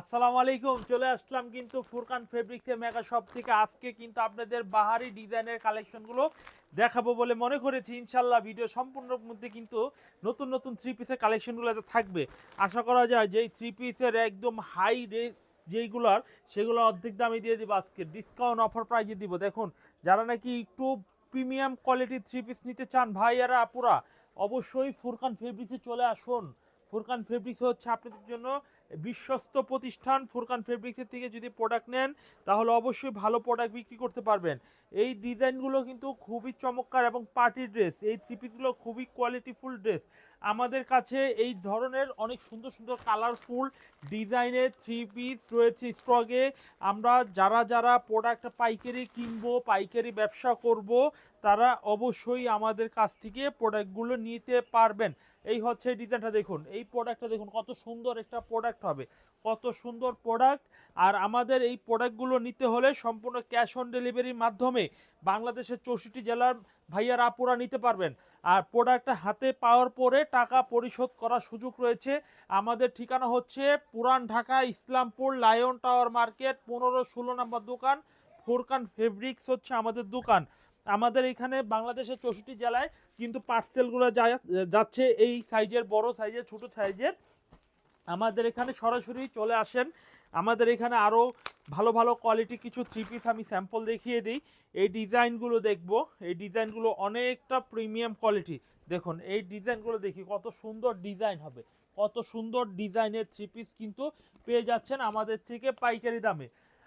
আসসালামু আলাইকুম, চলে আসলাম কিন্তু ফুরকান ফেব্রিক্সের মেগা শপ থেকে। আজকে কিন্তু আপনাদের বাহারি ডিজাইনের কালেকশনগুলো দেখাবো বলে মনে করেছি। ইনশাল্লাহ ভিডিও সম্পূর্ণ মধ্যে কিন্তু নতুন নতুন থ্রি পিসের কালেকশনগুলো থাকবে। আশা করা যায় যে থ্রি পিসের একদম হাই রে যেইগুলার, সেগুলো অর্ধেক দামে দিয়ে দিব আজকে। ডিসকাউন্ট অফার প্রাইজে দিব। দেখুন, যারা নাকি একটু প্রিমিয়াম কোয়ালিটির থ্রি পিস নিতে চান, ভাইয়ারা, আপুরা, অবশ্যই ফুরকান ফেব্রিক্সে চলে আসুন। ফুরকান ফেব্রিক্স হচ্ছে আপনাদের জন্য বিশ্বস্ত প্রতিষ্ঠান ফুরকান ফেব্রিক্সের থেকে যদি প্রোডাক্ট নেন, তাহলে অবশ্যই ভালো প্রোডাক্ট বিক্রি করতে পারবেন। এই ডিজাইনগুলো কিন্তু খুবই চমৎকার এবং পার্টি ড্রেস এই থ্রি পিসগুলো খুবই কোয়ালিটিফুল ড্রেস আমাদের কাছে এই ধরনের অনেক সুন্দর সুন্দর কালারফুল ডিজাইনের থ্রি পিস রয়েছে স্টকে আমরা যারা যারা প্রোডাক্ট পাইকারি কিনবো, পাইকারি ব্যবসা করব, তারা অবশ্যই আমাদের কাছ থেকে প্রোডাক্টগুলো নিতে পারবেন। এই হচ্ছে ডিজাইনটা দেখুন। এই প্রোডাক্টটা দেখুন, কত সুন্দর একটা প্রোডাক্ট হবে। কত সুন্দর প্রোডাক্ট আর আমাদের এই প্রোডাক্টগুলো নিতে হলে সম্পূর্ণ ক্যাশ অন ডেলিভারির মাধ্যমে বাংলাদেশের চৌষট্টি জেলার ভাইয়ার আপুরা নিতে পারবেন। আর প্রোডাক্টটা হাতে পাওয়ার পরে টাকা পরিশোধ করার সুযোগ রয়েছে। আমাদের ঠিকানা হচ্ছে Puran Dhaka Islampur lion tower market, পনেরো ষোলো নম্বর দোকান, ফোরকান ফেব্রিক্স হচ্ছে আমাদের দোকান। আমাদের এখানে বাংলাদেশের চৌষট্টি জেলায় কিন্তু পার্সেলগুলো যাচ্ছে এই সাইজের বড় সাইজের ছোট সাইজের আমাদের এখানে সরাসরি চলে আসেন। আমাদের এখানে আরও ভালো ভালো কোয়ালিটি কিছু থ্রি পিস আমি স্যাম্পল দেখিয়ে দিই। এই ডিজাইনগুলো দেখব। এই ডিজাইনগুলো অনেকটা প্রিমিয়াম কোয়ালিটি দেখুন, এই ডিজাইনগুলো দেখি কত সুন্দর ডিজাইন হবে। কত সুন্দর ডিজাইনের থ্রি পিস কিন্তু পেয়ে যাচ্ছেন আমাদের থেকে পাইকারি দামে।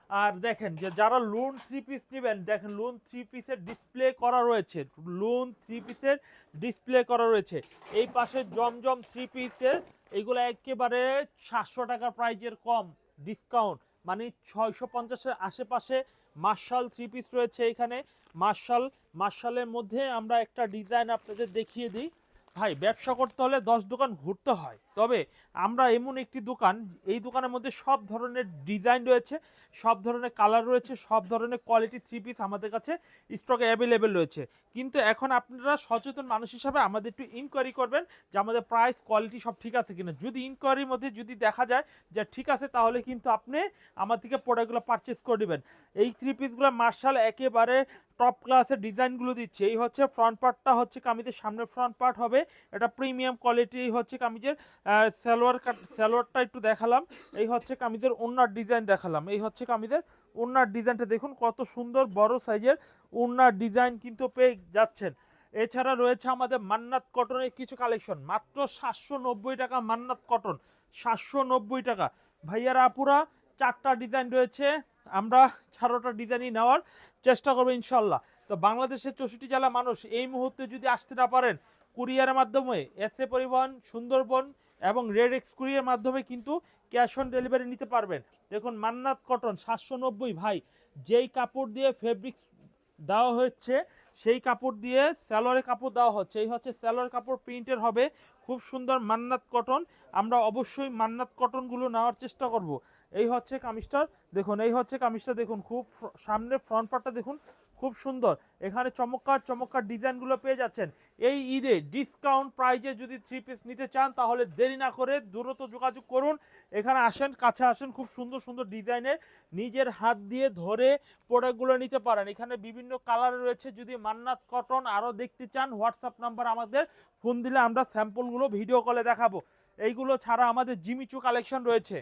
আর দেখেন যে যারা লোন থ্রি পিস নেবেন, দেখেন লোন থ্রি পিসের ডিসপ্লে করা রয়েছে। লোন থ্রি পিসের ডিসপ্লে করা রয়েছে। এই পাশে জমজম থ্রি পিসের এগুলো একেবারে সাতশো টাকা প্রাইজের কম ডিসকাউন্ট মানে ছয়শো পঞ্চাশের আশেপাশে মার্শাল থ্রি পিস রয়েছে এখানে। মার্শাল মার্শালের মধ্যে আমরা একটা ডিজাইন আপনাদের দেখিয়ে দিই। ভাই, ব্যবসা করতে হলে দশ দোকান ঘুরতে হয়। তবে আমরা এমন একটি দোকান, এই দোকানের মধ্যে সব ধরনের ডিজাইন রয়েছে, সব ধরনের কালার রয়েছে, সব ধরনের কোয়ালিটি থ্রি পিস আমাদের কাছে স্টকে অ্যাভেলেবেল রয়েছে। কিন্তু এখন আপনারা সচেতন মানুষ হিসাবে আমাদের একটু ইনকোয়ারি করবেন যে আমাদের প্রাইস কোয়ালিটি সব ঠিক আছে কিনা। যদি ইনকোয়ারির মধ্যে যদি দেখা যায় যে ঠিক আছে, তাহলে কিন্তু আপনি আমার থেকে প্রোডাক্টগুলো পারচেস করে নেবেন। এই থ্রি পিসগুলো মার্শাল একেবারে টপ ক্লাসের ডিজাইনগুলো দিচ্ছে। এই হচ্ছে ফ্রন্ট পার্টটা হচ্ছে কামিজের সামনে ফ্রন্ট পার্ট হবে। এটা প্রিমিয়াম কোয়ালিটি হচ্ছে কামিজের সালোয়ার কাট সালোয়ারটা একটু দেখালাম। এই হচ্ছে কামিজের ওনার ডিজাইন দেখালাম। এই হচ্ছে কামিজের ওনার ডিজাইনটা দেখুন, কত সুন্দর বড় সাইজের ওনার ডিজাইন কিন্তু পেয়ে যাচ্ছেন। এছাড়া রয়েছে আমাদের মান্নাত কটনের কিছু কালেকশন মাত্র সাতশো নব্বই টাকা মান্নাত কটন। সাতশো নব্বই টাকা। ভাইয়ারা, আপুরা, চারটা ডিজাইন রয়েছে। আমরা ছাড়োটা ডিজাইনই নেওয়ার চেষ্টা করব ইনশাল্লাহ। তো বাংলাদেশের চৌষট্টি জেলা মানুষ এই মুহূর্তে যদি আসতে না পারেন, কুরিয়ারের মাধ্যমে এস এ পরিবহন, সুন্দরবন এবং রেড এক্স কুরিয়ার মাধ্যমে কিন্তু ক্যাশ অন ডেলিভারি নিতে পারবেন। দেখুন, মান্নাত কটন সাতশো নব্বই ভাই, যেই কাপড় দিয়ে ফেব্রিক্স দেওয়া হচ্ছে সেই কাপড় দিয়ে স্যালোয়ারের কাপড় দেওয়া হচ্ছে। এই হচ্ছে স্যালোয়ার কাপড় প্রিন্টের হবে খুব সুন্দর মান্নাত কটন। আমরা অবশ্যই মান্নাত কটনগুলো নেওয়ার চেষ্টা করব। এই হচ্ছে কামিজটার, দেখুন, এই হচ্ছে কামিজটা, দেখুন, খুব সামনে ফ্রন্ট পার্টটা দেখুন খুব সুন্দর। এখানে চমৎকার চমৎকার ডিজাইনগুলো পেয়ে যাচ্ছেন। এই ঈদে ডিসকাউন্ট প্রাইজে যদি থ্রি পিস নিতে চান, তাহলে দেরি না করে দ্রুত যোগাযোগ করুন। এখানে আসেন, কাছে আসেন, খুব সুন্দর সুন্দর ডিজাইনের নিজের হাত দিয়ে ধরে প্রোডাক্টগুলো নিতে পারেন। এখানে বিভিন্ন কালার রয়েছে, যদি মান্নাত কটন আরও দেখতে চান হোয়াটসঅ্যাপ নাম্বার আমাদের। ফোন দিলে আমরা স্যাম্পলগুলো ভিডিও কলে দেখাবো। এইগুলো ছাড়া আমাদের জিমিচু কালেকশন রয়েছে।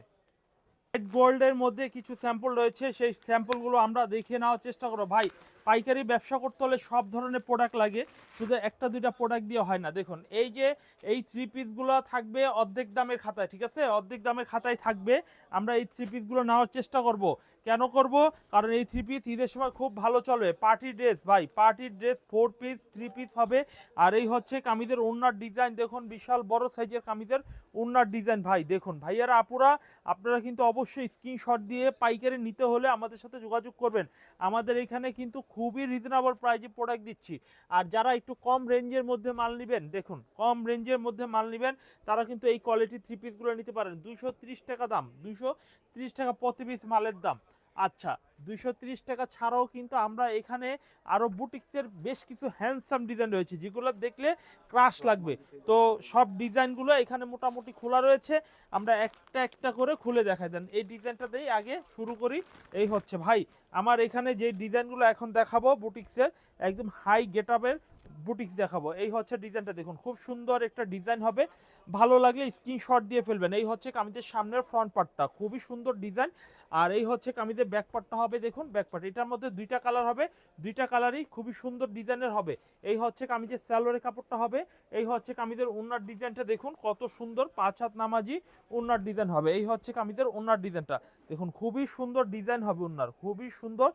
হোয়াইট গোল্ডের মধ্যে কিছু স্যাম্পল রয়েছে, সেই স্যাম্পলগুলো আমরা দেখে নেওয়ার চেষ্টা করব। ভাই পাইকারি ব্যবসা করতে হলে সব ধরনের প্রোডাক্ট লাগে। শুধু একটা, দুইটা প্রোডাক্ট দিয়ে হয় না। দেখুন, এই যে, এই থ্রি পিসগুলো থাকবে অর্ধেক দামের খাতায়, ঠিক আছে? অর্ধেক দামের খাতায় থাকবে। আমরা এই থ্রি পিসগুলো নেওয়ার চেষ্টা করব। কেন করব? কারণ এই থ্রি পিস ঈদের সময় খুব ভালো চলবে পার্টি ড্রেস ভাই party dress four piece three piece হবে। আর এই হচ্ছে কামিজের ওনার ডিজাইন দেখুন, বিশাল বড় সাইজের কামিজের ওনার ডিজাইন ভাই। দেখুন, ভাইয়ারা, আপুরা, আপনারা কিন্তু অবশ্যই স্ক্রিনশট দিয়ে পাইকারি নিতে হলে আমাদের সাথে যোগাযোগ করবেন। আমাদের এখানে কিন্তু খুবই রিজনেবল প্রাইজে প্রোডাক্ট দিচ্ছি। আর যারা একটু কম রেঞ্জের মধ্যে মাল নেবেন, দেখুন, কম রেঞ্জের মধ্যে মাল নেবেন, তারা কিন্তু এই কোয়ালিটি থ্রি পিসগুলো নিতে পারেন। ত্রিশ টাকা দাম ত্রিশ টাকা প্রতি পিস মালের দাম। আচ্ছা তিরিশ টাকা ছাড়াও কিন্তু আমরা এখানে আরও বুটিক্সের বেশ কিছু হ্যান্ডসাম ডিজাইন রয়েছে, যেগুলো দেখলে ক্রাশ লাগবে। তো সব ডিজাইনগুলো এখানে মোটামুটি খোলা রয়েছে। আমরা একটা একটা করে খুলে দেখাই দেন। এই ডিজাইনটা দিয়েই আগে শুরু করি। এই হচ্ছে, ভাই আমার এখানে যে ডিজাইনগুলো এখন দেখাবো বুটিক্সের একদম হাই গেটআপের বুটিক্স দেখাবো। এই হচ্ছে ডিজাইনটা দেখুন, খুব সুন্দর একটা ডিজাইন হবে। ভালো লাগলে স্ক্রিনশট দিয়ে ফেলবেন। এই হচ্ছে কামিজের সামনের ফ্রন্ট পার্টটা খুবই সুন্দর ডিজাইন। আর এই হচ্ছে কামিজের ব্যাক পার্টটা হবে দেখুন ব্যাক পার্ট এটার মধ্যে দুইটা কালার হবে, দুইটা কালারই খুবই সুন্দর ডিজাইনের হবে। এই হচ্ছে কামিজের স্যালোয়ারের কাপড়টা হবে, এই হচ্ছে কামিজের ওনার ডিজাইনটা দেখুন, কত সুন্দর পাঁচ হাত নামাজি ওনার ডিজাইন হবে। এই হচ্ছে কামিজের ওনার ডিজাইনটা, দেখুন, খুবই সুন্দর ডিজাইন হবে ওনার খুবই সুন্দর,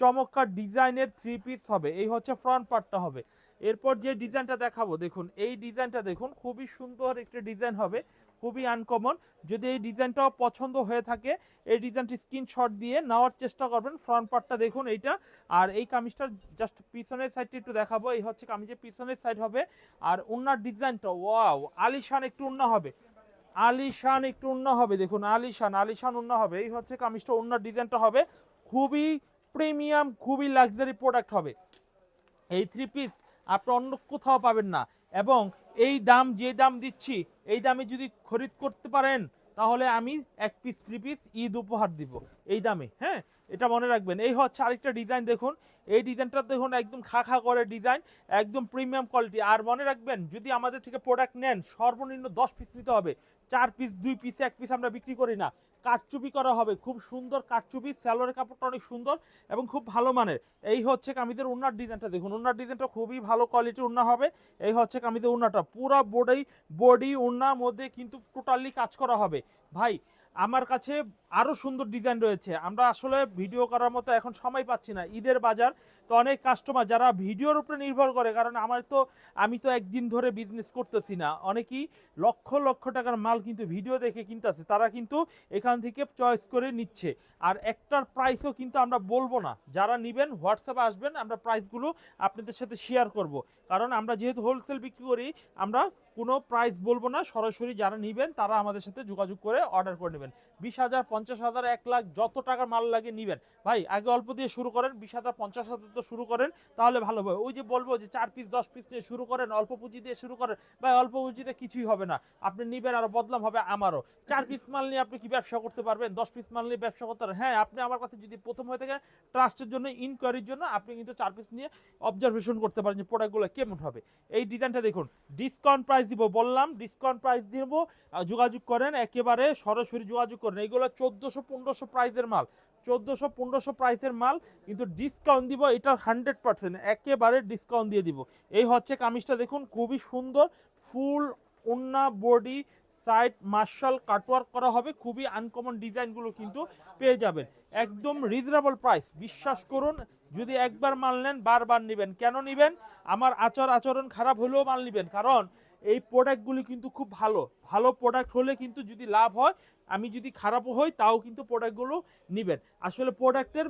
চমৎকার ডিজাইনের থ্রি পিস হবে। এই হচ্ছে ফ্রন্ট পার্টটা হবে। এরপর যে ডিজাইনটা দেখাবো, দেখুন, এই ডিজাইনটা দেখুন, খুবই সুন্দর একটা ডিজাইন হবে, খুবই আনকমন যদি এই ডিজাইনটাও পছন্দ হয়ে থাকে, এই ডিজাইনটি স্ক্রিনশট দিয়ে নেওয়ার চেষ্টা করবেন ফ্রন্ট পার্টটা দেখুন এইটা। আর এই কামিজটার জাস্ট পিছনের সাইডটা একটু দেখাবো, এই হচ্ছে কামিজের পিছনের সাইড হবে। আর উন্নার ডিজাইনটা ওয়াও আলিশান একটু উন্না হবে। আলিশান একটু উন্না হবে, দেখুন, আলিশান আলিশান উন্না হবে। এই হচ্ছে কামিজটা, উন্নার ডিজাইনটা হবে। খুবই প্রিমিয়াম, খুবই লাক্সারি প্রোডাক্ট হবে। এই থ্রি পিস আপনি অন্য কোথাও পাবেন না এবং এই দাম যে দাম দিচ্ছি, এই দামে যদি খরিদ করতে পারেন, তাহলে আমি এক পিস থ্রি পিস ঈদ উপহার দিব। এই দামে হ্যাঁ? এটা মনে রাখবেন। এই হচ্ছে আরেকটা ডিজাইন দেখুন। এই ডিজাইনটা দেখুন, একদম খা খা করে ডিজাইন একদম প্রিমিয়াম কোয়ালিটি আর মনে রাখবেন, যদি আমাদের থেকে প্রোডাক্ট নেন, সর্বনিম্ন দশ পিস নিতে হবে। চার পিস দুই পিস এক পিস আমরা বিক্রি করি না। কাঠচুপি করা হবে। খুব সুন্দর কাঠচুপি স্যালোয়ারের কাপড়টা অনেক সুন্দর এবং খুব ভালো মানের। এই হচ্ছে কামিদের উন্নার ডিজাইনটা দেখুন। উন্নার ডিজাইনটা খুবই ভালো কোয়ালিটির উন্না হবে। এই হচ্ছে কামিদের উন্নাটা। পুরো বডি বডি উন্নার মধ্যে কিন্তু টোটালি কাজ করা হবে। ভাই আমার কাছে আরও সুন্দর ডিজাইন রয়েছে। আমরা আসলে ভিডিও করার মতো এখন সময় পাচ্ছি না। ঈদের বাজার তো অনেক কাস্টমার যারা ভিডিওর উপরে নির্ভর করে, কারণ আমার তো, আমি তো একদিন ধরে বিজনেস করতেছি না। অনেকেই লক্ষ লক্ষ টাকার মাল কিন্তু ভিডিও দেখে কিনতেছে, তারা কিন্তু এখান থেকে চয়েস করে নিচ্ছে। আর একটার প্রাইসও কিন্তু আমরা বলব না। যারা নেবেন হোয়াটসঅ্যাপে আসবেন, আমরা প্রাইসগুলো আপনাদের সাথে শেয়ার করব। কারণ আমরা যেহেতু হোলসেল বিক্রি করি, আমরা কোনো প্রাইস বলব না। সরাসরি যারা নেবেন, তারা আমাদের সাথে যোগাযোগ করে অর্ডার করে নেবেন। বিশ হাজার, পঞ্চাশ হাজার, এক লাখ যত টাকার মাল লাগে নেবেন। ভাই, আগে অল্প দিয়ে শুরু করেন, বিশ হাজার, পঞ্চাশ হাজার তো শুরু করেন, তাহলে ভালো হবে। ওই যে বলব যে চার পিস দশ পিস নিয়ে শুরু করেন, অল্প পুঁজি দিয়ে শুরু করেন, ভাই, অল্প পুঁজিতে কিছুই হবে না। আপনি নিবেন আর, বদলাম হবে আমারও। চার পিস মাল নিয়ে আপনি কি ব্যবসা করতে পারবেন? দশ পিস মাল নিয়ে ব্যবসা করতে পারেন হ্যাঁ আপনি আমার কাছে যদি প্রথম হয়ে থাকে ট্রাস্টের জন্য ইনকোয়ারির জন্য, আপনি কিন্তু চার পিস নিয়ে অবজারভেশন করতে পারেন যে প্রোডাক্টগুলো কেমন হবে। এই ডিজাইনটা দেখুন ডিসকাউন্ট প্রাইস দিব, বললাম ডিসকাউন্ট প্রাইস দিব যোগাযোগ করেন, একেবারে সরাসরি যোগাযোগ করেন। এইগুলো চোদ্দোশো, পনেরোশো প্রাইসের মাল। চোদ্দোশো, পনেরোশো প্রাইসের মাল, কিন্তু ডিসকাউন্ট দিব, এটা হান্ড্রেড পার্সেন্ট একেবারে ডিসকাউন্ট দিয়ে দিব। এই হচ্ছে কামিজটা দেখুন, খুবই সুন্দর ফুল ওন্না বডি সাইড মার্শাল কাটওয়ার্ক করা হবে, খুবই আনকমন ডিজাইনগুলো কিন্তু পেয়ে যাবেন। একদম রিজনেবল প্রাইস বিশ্বাস করুন, যদি একবার মাল নেন, বারবার নেবেন। কেন নেবেন? আমার আচার আচরণ খারাপ হলেও মাল নেবেন, কারণ এই প্রোডাক্টগুলি কিন্তু খুব ভালো। ভালো প্রোডাক্ট হলে কিন্তু যদি লাভ হয়, আমি যদি খারাপও হই, তাও কিন্তু প্রোডাক্টগুলো নেবেন। আসলে প্রোডাক্টের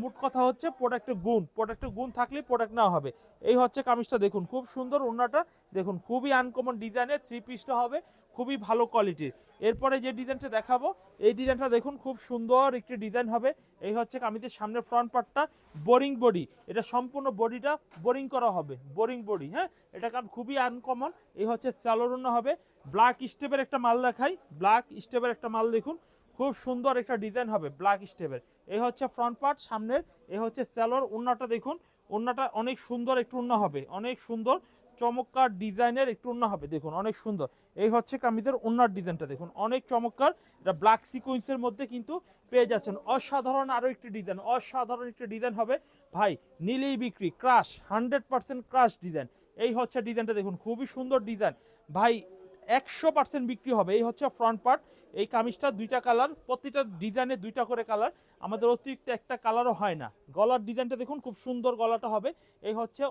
মুট কথা হচ্ছে প্রোডাক্টের গুণ। প্রোডাক্টের গুণ থাকলে প্রোডাক্ট নেওয়া হবে। এই হচ্ছে কামিজটা, দেখুন, খুব সুন্দর ওনাটা দেখুন, খুবই আনকমন ডিজাইনের থ্রি পিসটা হবে। খুবই ভালো কোয়ালিটির এরপরে যে ডিজাইনটা দেখাবো, এই ডিজাইনটা দেখুন, খুব সুন্দর একটি ডিজাইন হবে। এই হচ্ছে কামিজের সামনের ফ্রন্ট পার্টটা বোরিং বডি এটা সম্পূর্ণ বডিটা বোরিং করা হবে বোরিং বডি হ্যাঁ? এটা কারণ খুবই আনকমন এই হচ্ছে স্যালোরুনা হবে। ব্ল্যাক স্টেপের একটা মাল দেখাই। ব্ল্যাক স্টেপের একটা মাল দেখুন। খুব সুন্দর একটা ডিজাইন হবে ব্ল্যাক স্টেপের এই হচ্ছে ফ্রন্ট পার্ট সামনের। এই হচ্ছে স্যালোর উন্নাটা দেখুন। উন্নাটা অনেক সুন্দর একটু উন্না হবে, অনেক সুন্দর। চমৎকার ডিজাইনের একটু উন্না হবে। দেখুন, অনেক সুন্দর। এই হচ্ছে কামিজের উন্নার ডিজাইনটা, দেখুন, অনেক চমৎকার। এটা ব্ল্যাক সিকোয়েন্সের মধ্যে কিন্তু পেয়ে যাচ্ছেন। অসাধারণ আরও একটি ডিজাইন, অসাধারণ একটি ডিজাইন হবে। ভাই, নীলেই বিক্রি crush hundred percent crush design. এই হচ্ছে ডিজাইনটা, দেখুন, খুবই সুন্দর ডিজাইন। ভাই, একশো পার্সেন্ট বিক্রি হবে। এই হচ্ছে ফ্রন্ট পার্ট এই কামিজটা দুইটা কালার প্রতিটা ডিজাইনে দুইটা করে কালার আমাদের অতিরিক্ত একটা কালারও হয় না। গলার ডিজাইনটা, দেখুন, খুব সুন্দর গলাটা হবে। এই হচ্ছে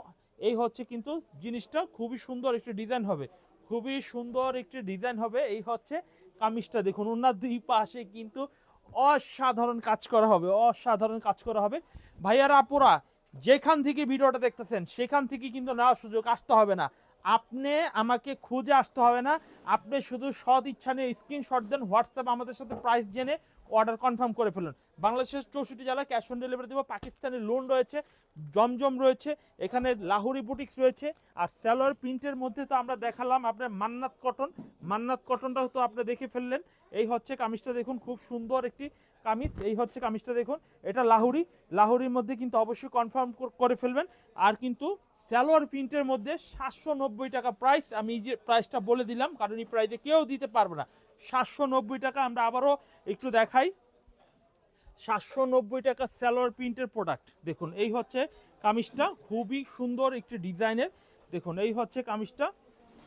এই হচ্ছে কিন্তু জিনিসটা, খুবই সুন্দর একটি ডিজাইন হবে। খুবই সুন্দর একটি ডিজাইন হবে। এই হচ্ছে কামিজটা দেখুন ওনার দুই পাশে কিন্তু অসাধারণ কাজ করা হবে, অসাধারণ কাজ করা হবে। ভাইয়ারা, আপুরা, যেখান থেকে ভিডিওটা দেখতেছেন, সেখান থেকে কিন্তু নেওয়ার সুযোগ আসতে হবে না। আপনি আমাকে খুঁজে আসতে হবে না। আপনি শুধু সৎ ইচ্ছা নিয়ে স্ক্রিনশট দেন হোয়াটসঅ্যাপ আমাদের সাথে প্রাইস জেনে অর্ডার কনফার্ম করে ফেলুন। বাংলাদেশের চৌষট্টি জেলায় ক্যাশ অন ডেলিভারি দেবো পাকিস্তানের লোন রয়েছে, জমজম রয়েছে, এখানে লাহোরি বুটিক্স রয়েছে, আর স্যালোয়ার প্রিন্টের মধ্যে তো আমরা দেখালাম আপনার মান্নাত কটন। মান্নাত কটনটা তো আপনি দেখে ফেললেন। এই হচ্ছে কামিজটা দেখুন, খুব সুন্দর একটি কামিজ। এই হচ্ছে কামিজটা দেখুন, এটা লাহুরি। লাহুরির মধ্যে কিন্তু অবশ্যই কনফার্ম করে ফেলবেন। আর কিন্তু স্যালোয়ার প্রিন্টের মধ্যে সাতশো নব্বই টাকা প্রাইস আমি যে প্রাইসটা বলে দিলাম, কারণ এই প্রাইসে কেউ দিতে পারবে না। সাতশো নব্বই টাকা আমরা আবারও একটু দেখাই। সাতশো নব্বই টাকা স্যালোয়ার প্রিন্টের প্রোডাক্ট দেখুন, এই হচ্ছে কামিজটা, খুবই সুন্দর একটি ডিজাইনের। দেখুন, এই হচ্ছে কামিজটা।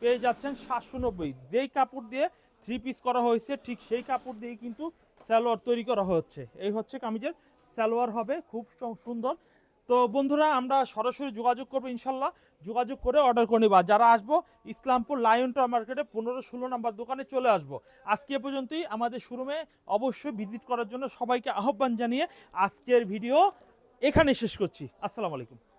পেয়ে যাচ্ছেন সাতশো নব্বই। যেই কাপড় দিয়ে থ্রি পিস করা হয়েছে, ঠিক সেই কাপড় দিয়ে কিন্তু সালোয়ার তৈরি করা হচ্ছে। এই হচ্ছে কামিজের সালোয়ার হবে, খুব সুন্দর। তো বন্ধুরা, আমরা সরাসরি যোগাযোগ করব ইনশাল্লাহ। যোগাযোগ করে অর্ডার করে নেবা। যারা আসব, ইসলামপুর লায়ন টাওয়ার মার্কেটে পনেরো ষোলো নাম্বার দোকানে চলে আসব। আজকে পর্যন্তই। আমাদের শোরুমে অবশ্যই ভিজিট করার জন্য সবাইকে আহ্বান জানিয়ে আজকের ভিডিও এখানে শেষ করছি। আসসালামু আলাইকুম।